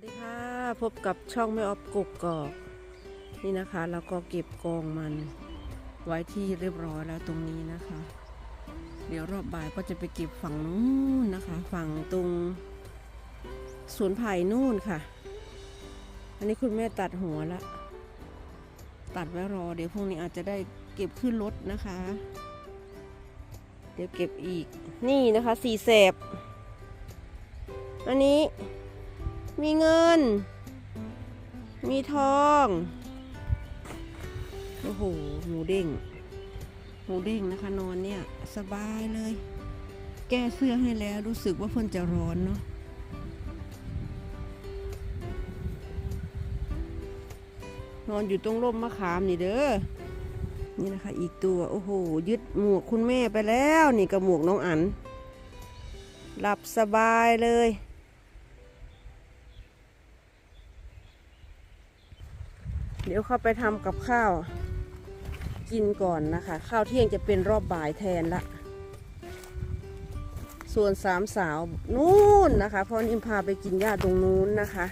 วัสดีค่ะ พบกับช่องไม่ออฟกกกอกนี่นะคะแล้วก็เก็บกองมันไว้ที่เรียบร้อยแล้วตรงนี้นะคะ เดี๋ยวรอบบ่ายก็จะไปเก็บฝั่งนู้นนะคะ ฝั่งตรงสวนไผ่นู่นค่ะ อันนี้คุณแม่ตัดหัวละ ตัดไว้รอ เดี๋ยวพรุ่งนี้อาจจะได้เก็บขึ้นรถนะคะ เดี๋ยวเก็บอีกนี่นะคะสีแสบอันนี้ มีเงิน มีทอง โอ้โห หมูเด้ง หมูเด้งนะคะนอนเนี่ย สบายเลย แก้เสื้อให้แล้วรู้สึกว่าเพิ่นจะร้อนเนาะนอนอยู่ตรงร่มมะขามนี่เด้อ นี่นะคะ อีกตัว โอ้โห ยึดหมวกคุณแม่ไปแล้ว นี่กับหมวกน้องอัน หลับสบายเลย เดี๋ยวเข้าไปทำกับข้าว กินก่อนนะคะ ข้าวเที่ยงจะเป็นรอบบ่ายแทนละ ส่วนสามสาวนู่นนะคะพราะนิมพาไปกินหญ้าตรงนู้นนะคะ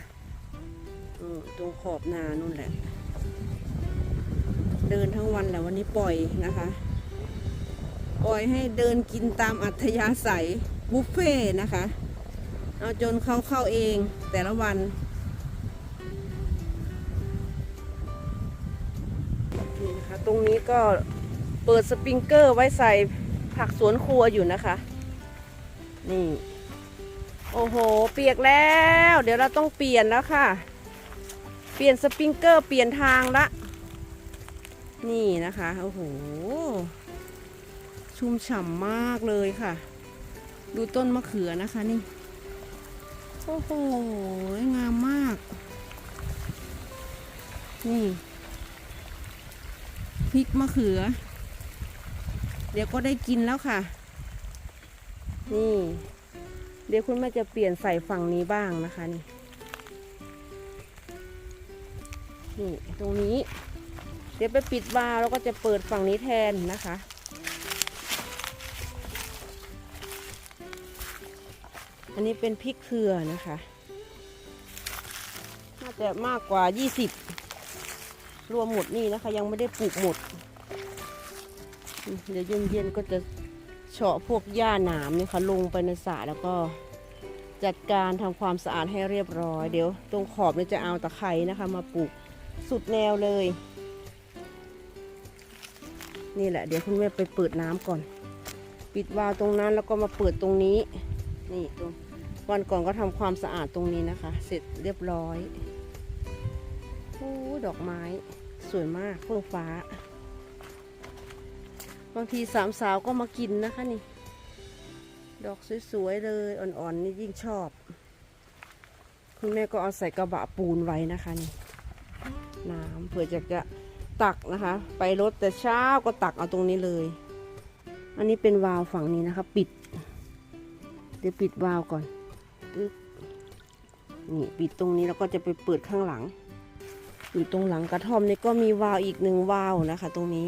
ตรงขอบนานู่นแหละ เดินทั้งวันแหละวันนี้ปล่อยนะคะ ปล่อยให้เดินกินตามอัธยาศัยบุฟเฟ่นะคะ เอาจนเขาเข้าเองแต่ละวัน นี่นะคะ ตรงนี้ก็เปิดสปริงเกอร์ไว้ใส่ผักสวนครัวอยู่นะคะ นี่ โอ้โห เปียกแล้ว เดี๋ยวเราต้องเปลี่ยนแล้วค่ะ เปลี่ยนสปริงเกอร์เปลี่ยนทางละ นี่นะคะ โอ้โห ชุ่มฉ่ำมากเลยค่ะ ดูต้นมะเขือนะคะนี่ โอ้โห งามมาก นี่ ริกมะเขือ เดี๋ยวก็ได้กินแล้วค่ะ นี่ เดี๋ยวคุณแม่จะเปลี่ยนใส่ฝั่งนี้บ้างนะคะนี่นี่ตรงนี้ เดี๋ยวไปปิดวาล์วแล้วก็จะเปิดฝั่งนี้แทนนะคะ อันนี้เป็นพริกเขือนะคะ น่าจะมากกว่า 20 รวมหมดนี่นะคะ ยังไม่ได้ปลูกหมด เดี๋ยวเย็นๆก็จะเฉาะพวกหญ้าหนามนี่ค่ะลงไปในสระแล้วก็จัดการทำความสะอาดให้เรียบร้อย เดี๋ยวตรงขอบเนี่ยจะเอาตะไคร้นะคะ มาปลูกสุดแนวเลย นี่แหละ เดี๋ยวคุณแม่ไปเปิดน้ำก่อน ปิดวาล์วตรงนั้นแล้วก็มาเปิดตรงนี้ นี่ตรงวันก่อนก็ทำความสะอาดตรงนี้นะคะ เสร็จเรียบร้อย อ้ดอกไม้สวยมากเฟื่องฟ้า บางทีสามสาวก็มากินนะคะนี่ ดอกสวยๆเลยอ่อนๆนี่ยิ่งชอบ คุณแม่ก็เอาใส่กระบะปูนไว้นะคะนี่น้ำเผื่อจะจะตักนะคะ ไปรถแต่เช้าก็ตักเอาตรงนี้เลย อันนี้เป็นวาล์วฝั่งนี้นะคะ ปิด เดี๋ยวปิดวาล์วก่อนนี่ปิดตรงนี้แล้วก็จะไปเปิดข้างหลัง อยู่ตรงหลังกระท่อมนี่ก็มีวาล์วอีกหนึ่งวาล์วนะคะ ตรงนี้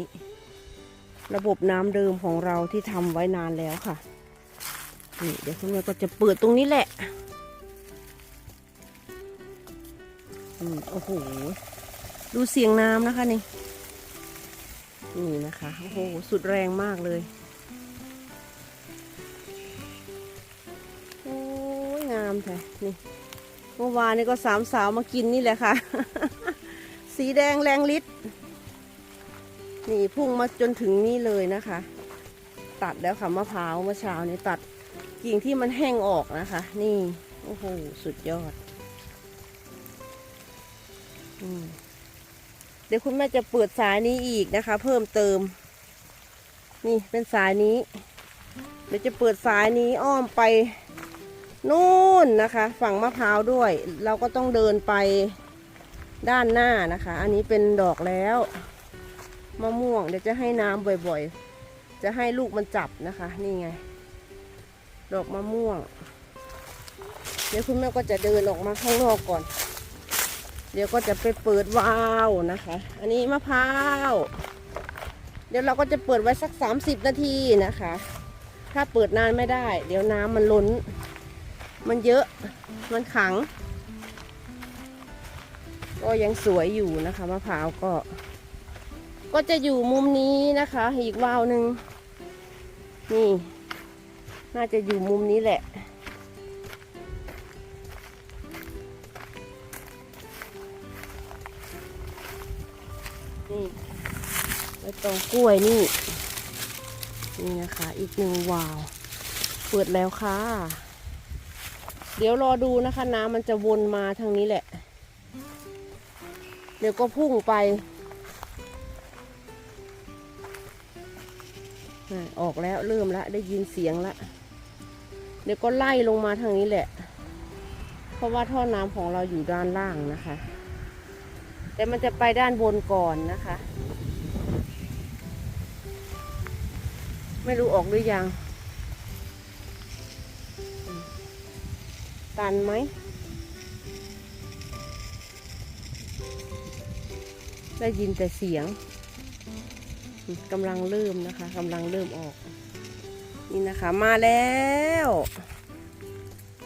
ระบบน้ำเดิมของเราที่ทำไว้นานแล้วค่ะนี่เดี๋ยวคุณแม่ก็จะเปิดตรงนี้แหละอืมโอ้โห ดูเสียงน้ำนะคะนี่ นี่นะคะ โอ้โห สุดแรงมากเลย โอ้ยงามแท้นี่ เมื่อวานนี่ก็สามสาวมากินนี่แหละค่ะ สีแดงแรงฤทธิ์นี่พุ่งมาจนถึงนี่เลยนะคะ ตัดแล้วค่ะมะพร้าวเมื่อเช้านี้ตัดกิ่งที่มันแห้งออกนะคะ นี่โอ้โหสุดยอดอเดี๋ยวคุณแม่จะเปิดสายนี้อีกนะคะ เพิ่มเติม นี่เป็นสายนี้ เดี๋ยวจะเปิดสายนี้อ้อมไปนู่นนะคะ ฝั่งมะพร้าวด้วย เราก็ต้องเดินไป ด้านหน้านะคะ อันนี้เป็นดอกแล้วมะม่วงเดี๋ยวจะให้น้ำบ่อยๆ จะให้ลูกมันจับนะคะ นี่ไง ดอกมะม่วง เดี๋ยวคุณแม่ก็จะเดินออกมาข้างนอกก่อน เดี๋ยวก็จะไปเปิดวาวนะคะ อันนี้มะพร้าว เดี๋ยวเราก็จะเปิดไว้สัก 30 นาทีนะคะ ถ้าเปิดนานไม่ได้ เดี๋ยวน้ำมันล้น มันเยอะ มันขัง ก็ยังสวยอยู่นะคะมะพร้าวก็ ก็จะอยู่มุมนี้นะคะ อีกวาวหนึ่งนี่ น่าจะอยู่มุมนี้แหละ นี่ใบตองกล้วยนี่ นี่นะคะ อีกหนึ่งวาวเปิดแล้วค่ะ เดี๋ยวรอดูนะคะ น้ำมันจะวนมาทางนี้แหละ เดี๋ยวก็พุ่งไป ออกแล้วเริ่มละได้ยินเสียงละ เดี๋ยวก็ไล่ลงมาทางนี้แหละ เพราะว่าท่อน้ำของเราอยู่ด้านล่างนะคะ แต่มันจะไปด้านบนก่อนนะคะ ไม่รู้ออกหรือยัง ตันไหม ได้ยินแต่เสียงกำลังเริ่มนะคะกำลังเริ่มออก นี่นะคะมาแล้ว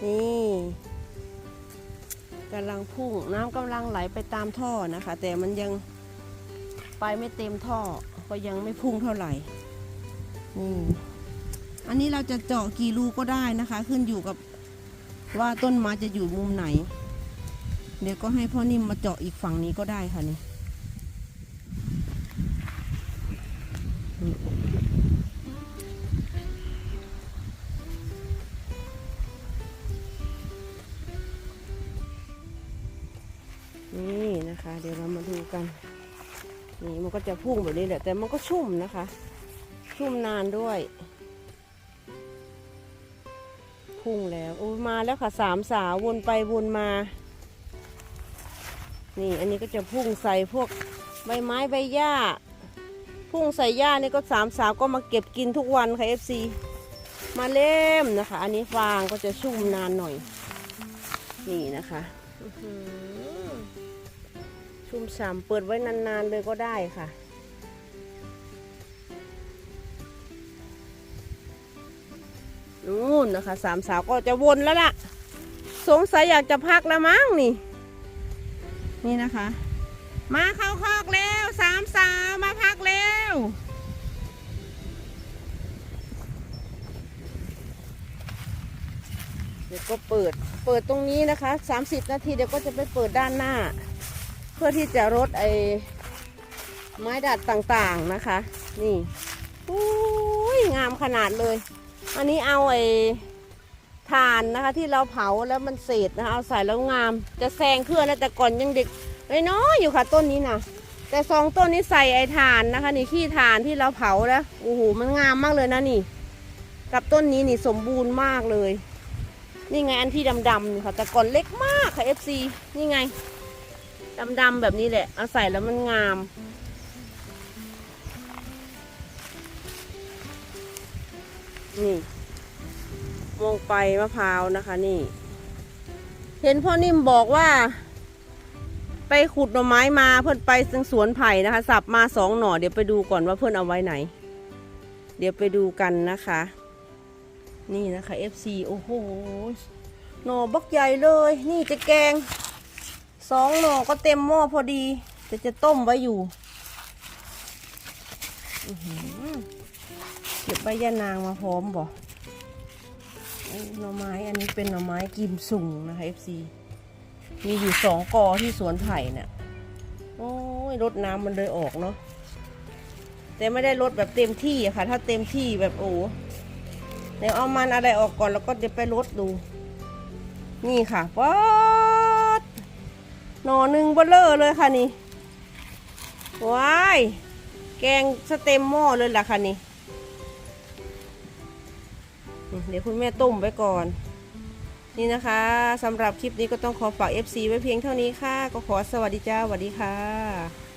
นี่กำลังพุ่งน้ำกำลังไหลไปตามท่อนะคะ แต่มันยังไปไม่เต็มท่อก็ยังไม่พุ่งเท่าไหร่นี่อันนี้เราจะเจาะกี่รูก็ได้นะคะ ขึ้นอยู่กับว่าต้นไม้จะอยู่มุมไหน เดี๋ยวก็ให้พ่อนิ่มมาเจาะอีกฝั่งนี้ก็ได้ค่ะนี่ นี่นะคะ เดี๋ยวเรามาดูกัน นี่มันก็จะพุ่งแบบนี้แหละ แต่มันก็ชุ่มนะคะ ชุ่มนานด้วย พุ่งแล้วโอ้มาแล้วค่ะสามสาววนไปวนมา นี่อันนี้ก็จะพุ่งใส่พวกใบไม้ใบหญ้า พุ่งใส่หญ้านี่ก็สามสาวก็มาเก็บกินทุกวันค่ะ FC มาเล่มนะคะ อันนี้ฟางก็จะชุ่มนานหน่อย นี่นะคะอื้อหือชุ่มฉ่ำเปิดไว้นานๆเลยก็ได้ค่ะนู่นนะคะสามสาวก็จะวนแล้วล่ะ สงสัยอยากจะพักแล้วมั้งนี่ นี่นะคะ มาเข้าคอกแล้วสามสาวมาพักแล้วเดี๋ยวก็เปิดเปิดตรงนี้นะคะ 30 นาทีเดี๋ยวก็จะไปเปิดด้านหน้า เพื่อที่จะลดไอ้ไม้ดัดต่างๆนะคะ นี่อุ้ยงามขนาดเลย อันนี้เอาไอ้ถ่านนะคะที่เราเผาแล้วมันเศษนะคะเอาใส่แล้วงาม จะแซงเครื่องนะแต่ก่อนยังเด็ก น้อยอยู่ค่ะต้นนี้นะแต่สองต้นนี้ใส่ไอ้ถ่านนะคะ นี่ขี้ถ่านที่เราเผาแล้วโอ้โหมันงามมากเลยนะนี่ กับต้นนี้นี่สมบูรณ์มากเลย นี่ไงอันที่ดำๆนี่ค่ะ แต่ก่อนเล็กมากค่ะ FC นี่ไงดำๆแบบนี้แหละเอาใส่แล้วมันงามนี่มองไปมะพร้าวนะคะนี่ เห็นพ่อนิ่มบอกว่า ไปขุดหน่อไม้มาเพื่อนไปทางสวนไผ่นะคะ สับมาสองหน่อ เดี๋ยวไปดูก่อนว่าเพื่อนเอาไว้ไหน เดี๋ยวไปดูกันนะคะ นี่นะคะ FC โอ้โหหน่อบักใหญ่เลย นี่จะแกงสองหน่อก็เต็มหม้อพอดี แต่จะต้มไว้อยู่เก็บใบยานางมาพร้อมบ่ไอ้หน่อไม้อันนี้เป็นหน่อไม้กิมสุ่งนะคะ FC มีอยู่สองกอที่สวนไผ่เนี่ยโอ้ยรดน้ำมันเลยออกเนาะ แต่ไม่ได้รดแบบเต็มที่อะค่ะ ถ้าเต็มที่แบบโอ้เดี๋ยวเอามันอะไรออกก่อนแล้วก็เดี๋ยวไปลดดู นี่ค่ะป๊อดหน่อหนึ่งเบลเลอร์เลยค่ะนี่ ว้าย แกงสเต็มหม้อเลยล่ะค่ะนี่ เดี๋ยวคุณแม่ต้มไว้ก่อน นี่นะคะสำหรับคลิปนี้ก็ต้องขอฝาก FC ไว้เพียงเท่านี้ค่ะ ก็ขอสวัสดีจ้าสวัสดีค่ะ